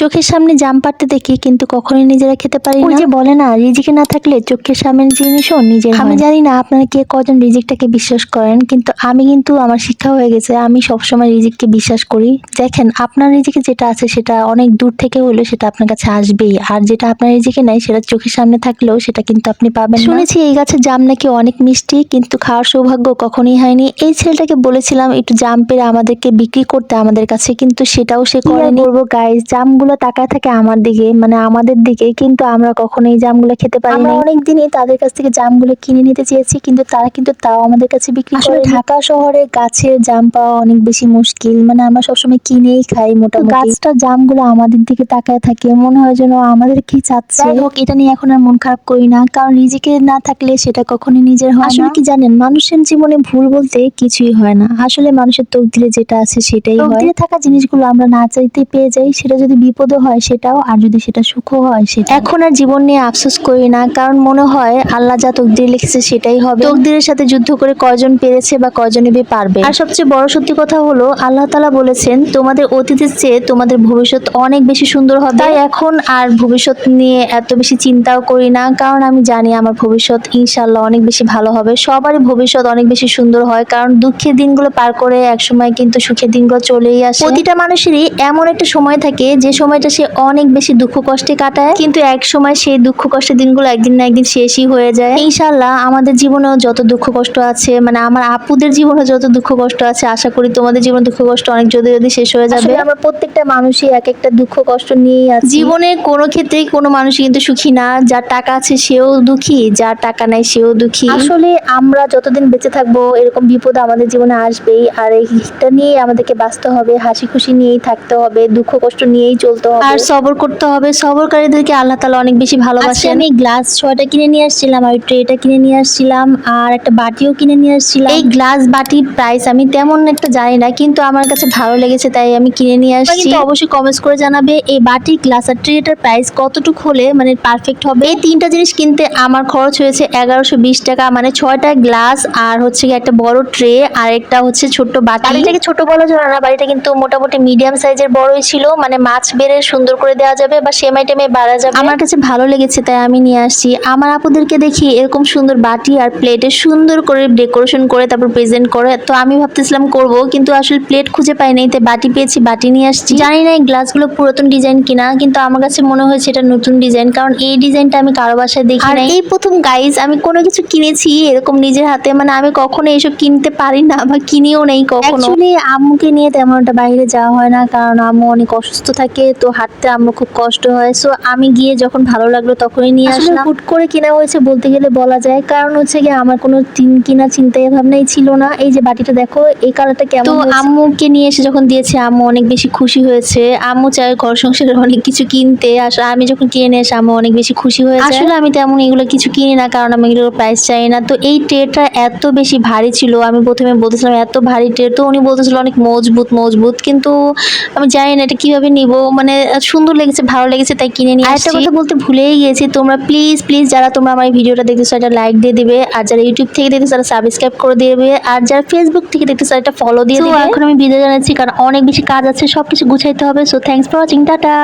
চোখের সামনে জাম পাড়তে দেখি কিন্তু কখনোই নিজেরা খেতে পারি না। যে বলে না রিজিকে না থাকলে চোখের সামনের জিনিসও নিজের আমি জানি না আপনারা কে কজন রিজিকটাকে বিশ্বাস করেন কিন্তু আমি কিন্তু আমার শিক্ষা হয়ে গেছে আমি সবসময় রিজিককে বিশ্বাস করি। দেখেন আপনার রিজিকে যেটা আছে সেটা অনেক দূর থেকে হলেও সেটা আপনার কাছে আসবেই। আর যেটা আপনার রিজিকে নাই সেটা চোখের সামনে থাকলেও সেটা কিন্তু আপনি পাবেন শুনেছি এই গাছের জাম নাকি অনেক মিষ্টি কিন্তু খাওয়ার সৌভাগ্য কখনোই হয়নি। এই ছেলেটাকে বলেছিলাম একটু জাম পেরে আমাদেরকে বিক্রি করতে আমাদের কাছে কিন্তু সেটাও সে করেনি। বলব গাইস জামগুলো তাকায় থাকে আমার দিকে মানে আমাদের দিকে কিন্তু আমরা কখনো এই জামগুলো খেতে পারি না অনেক দিনই তাদের কাছ থেকে জামগুলো কিনে নিতে চেয়েছি কিন্তু তারা কিন্তু তাও আমাদের কাছে বিক্রি করে ঢাকা শহরে গাছের জাম পাওয়া অনেক বেশি মুশকিল মানে আমরা সবসময় কিনেই খাই মোটামুটি। গাছটা জামগুলো আমাদের দিকে তাকায় থাকে মনে হয় যেন আমাদের কি চাচ্ছে। হোক এটা নিয়ে এখন আর মন খারাপ করি না কারণ নিজেকে না থাকলে সেটা কখনোই নিজের হয় আসলে কি জানেন মানুষের জীবনে ভুল বলতে কিছুই হয় না। আসলে মানুষের তকদিরে যেটা আছে সেটাই হয়। থাকা জিনিসগুলো আমরা না চাইতে পেয়ে যাই সেটা যদি বিপদও হয়, সেটাও, আর যদি সেটা সুখও হয়, সেটা এখন আর জীবন নিয়ে আফসোস করি না, কারণ মনে হয় আল্লাহ যা তকদির লিখেছে সেটাই হবে। তকদিরের সাথে যুদ্ধ করে কয়জন পেরেছে বা কয়জনে বে পারবে? আর সবচেয়ে বড় সত্যি কথা হলো, আল্লাহ তালা বলেছেন, তোমাদের অতীতের চেয়ে তোমাদের ভবিষ্যৎ অনেক বেশি সুন্দর হবে। তাই এখন আর ভবিষ্যৎ নিয়ে এত বেশি চিন্তাও করি না, কারণ আমি জানি আমার ভবিষ্যৎ ইনশাল্লাহ অনেক বেশি ভালো হবে। সবারই ভবিষ্যৎ অনেক বেশি সুন্দর হয়, কারণ দুঃখের দিনগুলো পার করে এক সময় কিন্তু সুখের দিনগুলো চলেই আসে। প্রতিটা মানুষেরই এমন একটা সময় থাকে, যে সময়টা সে অনেক বেশি দুঃখ কষ্টে কাটায় কিন্তু এক সময় সেই দুঃখ কষ্টের দিনগুলো একদিন না একদিন শেষই হয়ে যায়। ইনশাল্লাহ আমাদের জীবনেও যত দুঃখ কষ্ট আছে মানে আমার আপুদের জীবনে যত দুঃখ কষ্ট আছে আশা করি তোমাদের জীবনে দুঃখ কষ্ট অনেক যদি যদি শেষ হয়ে যাবে। আমরা প্রত্যেকটা মানুষই এক একটা দুঃখ কষ্ট নিয়েই আছি। জীবনে কোনো ক্ষেত্রেই কোনো মানুষ কিন্তু সুখী না যার টাকা আছে সেও দুঃখী যার টাকা নাই সেও দুঃখী। আসলে আমরা যতদিন বেঁচে থাকব এরকম বিপদ আমাদের জীবনে আসবেই আর এইটা নিয়ে আমাদেরকে বাঁচতে হবে হাসি খুশি নিয়েই থাকতে হবে দুঃখ কষ্ট নিয়েই চলতে হবে। আর সবর করতে হবে। সবরকারীদেরকে আল্লাহ তালা অনেক বেশি ভালোবাসে আমি গ্লাস ছয়টা কিনে নিয়ে আসছিলাম আর ট্রেটা কিনে নিয়ে আসছিলাম আর একটা বাটিও কিনে নিয়ে আসছিলাম। এই গ্লাস বাটির প্রাইস আমি তেমন একটা জানি না কিন্তু আমার কাছে ভালো লেগেছে তাই আমি কিনে নিয়ে আসছি। অবশ্যই কমেন্টস করে জানাবে এই বাটি গ্লাস আর ট্রেটার প্রাইস কতটুকু হলে মানে পারফেক্ট হবে? এই তিনটা জিনিস কিনতে আমার খরচ হয়েছে এগারোশো বিশ টাকা মানে ছয়টা গ্লাস আর হচ্ছে গিয়ে একটা বড় ট্রে আর একটা হচ্ছে ছোট্ট বাটি। বাড়িটাকে ছোট বলা যাবে না বাড়িটা কিন্তু মোটামুটি মিডিয়াম সাইজের বড়ই ছিল মানে মাছ বেড়ে সুন্দর করে দেওয়া যাবে বা সেমাই টেমে বাড়া যাবে? আমার কাছে ভালো লেগেছে তাই আমি নিয়ে আসছি। আমার আপুদেরকে দেখি এরকম সুন্দর বাটি আর প্লেটে সুন্দর করে ডেকোরেশন করে তারপর প্রেজেন্ট করে। তো আমি ভাবতেছিলাম করব কিন্তু আসলে প্লেট খুঁজে পাই নাই তাই বাটি পেয়েছি বাটি নিয়ে আসছি। জানি না এই গ্লাসগুলো পুরাতন ডিজাইন কিনা কিন্তু আমার কাছে মনে হয়েছে এটা নতুন ডিজাইন কারণ এই ডিজাইনটা আমি কারও বাসায় দেখি নাই। এই প্রথম গাইজ আমি কোনো কিছু কিনেছি এরকম নিজের হাতে মানে আমি কখনো এসব কিনতে পারি না বা কিনিও নেই কখনো। অ্যাকচুয়ালি আম্মুকে নিয়ে তেমন একটা বাইরে যাওয়া হয় না কারণ আম্মু অনেক অসুস্থ থাকে তো হাঁটতে আম্মু খুব কষ্ট হয়। সো আমি গিয়ে যখন ভালো লাগল তখনই নিয়ে আসলাম। হুট করে কেনা হয়েছে বলতে গেলে বলা যায়। কারণ হচ্ছে কি আমার কোনো কিনা চিন্তাই ভাবনাই ছিল না। এই যে বাটিটা দেখো এই কালারটা কেমন তো আম্মুকে নিয়ে এসে যখন দিয়েছে আম্মু অনেক বেশি খুশি হয়েছে। আম্মু চায় ঘর সংসারের অনেক কিছু কিনতে। আসলে আমি যখন কিনে নিয়ে এসে আম্মু অনেক বেশি খুশি হয়েছে আসলে আমি তেমন এগুলো কিছু কিনি না কারণ আমি এগুলোর প্রাইস চাই না। তো এই ট্রেটা এত বেশি ভারী ছিল আমি প্রথমে বলতেছিলাম এত ভারী ট্রে তো উনি বলতেছিল অনেক মজবুত মজবুত। কিন্তু আমি জানি না এটা কীভাবে নিব। মানে সুন্দর লেগেছে ভালো লেগেছে তাই কিনে নিয়ে একটা কথা বলতে ভুলেই গিয়েছি তোমরা প্লিজ প্লিজ যারা তোমরা আমার এই ভিডিওটা দেখতেছো একটা লাইক দিয়ে দিবে আর যারা ইউটিউব থেকে দেখতেছো তারা সাবস্ক্রাইব করে দিবে আর যারা ফেসবুক থেকে দেখতেছো একটা ফলো দিয়ে দিবে। এখন আমি বিদায় জানাচ্ছি কারণ অনেক বেশি কাজ আছে সবকিছু গুছাইতে হবে so thanks for watching tata!